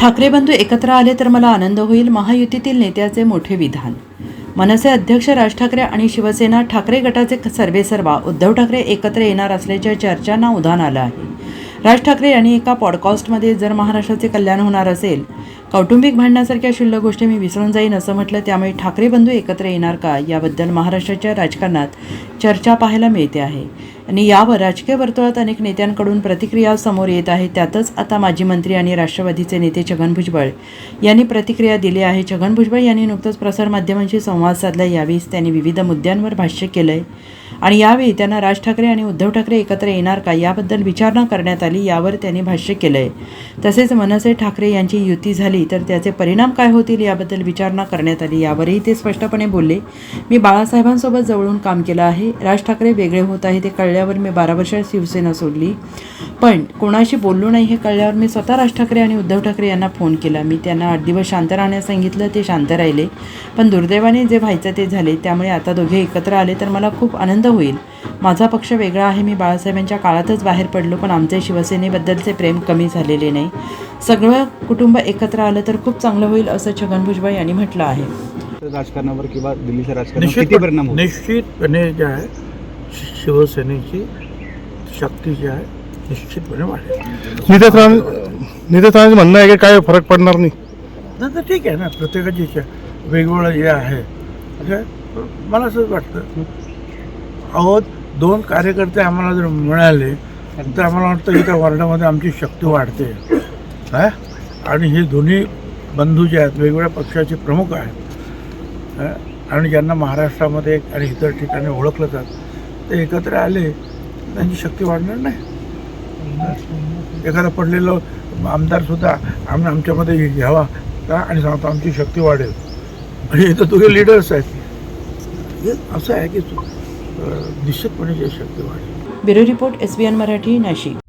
ठाकरे बंधू एकत्र आले तर मला आनंद होईल महायुतीतील नेत्याचे मोठे विधान. मनसे अध्यक्ष राज ठाकरे आणि शिवसेना ठाकरे गटाचे सर्वेसर्वा उद्धव ठाकरे एकत्र येणार असल्याच्या चर्चांना उधाण आलं आहे. राज ठाकरे यांनी एका पॉडकास्टमध्ये जर महाराष्ट्राचे कल्याण होणार असेल कौटुंबिक भांडणासारख्या क्षुल्लक गोष्टी मी विसरून जाईन असं म्हटलं त्यामुळे ठाकरे बंधू एकत्र येणार का? याबद्दल महाराष्ट्राच्या राजकारणात चर्चा पाहायला मिळते आहे. आणि यावर राजकीय वर्तुळात अनेक नेत्यांकडून प्रतिक्रिया समोर येत आहे. त्यातच आता माजी मंत्री आणि राष्ट्रवादीचे नेते छगन भुजबळ यांनी प्रतिक्रिया दिली आहे. छगन भुजबळ यांनी नुकतंच प्रसारमाध्यमांशी संवाद साधला. यावेळीच त्यांनी विविध मुद्द्यांवर भाष्य केलंय. आणि यावेळी त्यांना राज ठाकरे आणि उद्धव ठाकरे एकत्र येणार का याबद्दल विचारणा करण्यात आली यावर त्यांनी भाष्य केलंय. तसेच मनसे ठाकरे यांची युती झाली तर त्याचे परिणाम काय होतील याबद्दल विचारणा करण्यात आली यावरही ते स्पष्टपणे बोलले. मी बाळासाहेबांसोबत जवळून काम केलं आहे. राज ठाकरे वेगळे होत आहे ते कळल्यावर मी बारा वर्ष शिवसेना सोडली. पण कोणाशी बोललो नाही हे कळल्यावर मी स्वतः राज ठाकरे आणि उद्धव ठाकरे यांना फोन केला. मी त्यांना आठ दिवस शांत राहण्यास सांगितलं ते शांत राहिले. पण दुर्दैवाने जे व्हायचं ते झाले. त्यामुळे आता दोघे एकत्र आले तर मला खूप आनंद होईल. माझा पक्ष वेगळा आहे. मी बाळासाहेबांच्या काळातच बाहेर पडलो पण आमचे शिवसेनेबद्दलचे प्रेम कमी झालेले नाही. सगळं कुटुंब एकत्र आलं तर खूप चांगलं होईल असं छगन भुजबळ यांनी म्हटलं आहे. राजकारणावर किंवा दिल्लीच्या राजकारणावर निश्चित परिणाम निश्चितपणे जे आहे शि- शिवसेनेची शक्ती जी आहे निश्चितपणे वाढेल. नितेश राणे नितेश राणेचं म्हणणं आहे की काय फरक पडणार नाही? नाही तर ठीक आहे ना. प्रत्येकाची इच्छा वेगवेगळं जे आहे. म्हणजे मला असंच वाटतं. अहो दोन कार्यकर्ते आम्हाला जर मिळाले तर आम्हाला वाटतं की त्या वॉर्डामध्ये आमची शक्ती वाढते. हा? आणि हे दोन्ही बंधू जे आहेत वेगवेगळ्या पक्षाचे प्रमुख आहेत हा? आणि ज्यांना महाराष्ट्रामध्ये आणि इतर ठिकाणी ओळखलं जात ते एकत्र आले त्यांची शक्ती वाढणार नाही. एखादा पडलेलं आमदारसुद्धा आम्ही आमच्यामध्ये घ्यावा का? आणि सांगतो आमची शक्ती वाढेल. म्हणजे आणि इथं तुझे लिडर्स आहेत. हे असं आहे की निश्चितपणे शक्ती वाढेल. Bureau report S B N Marathi Nashik.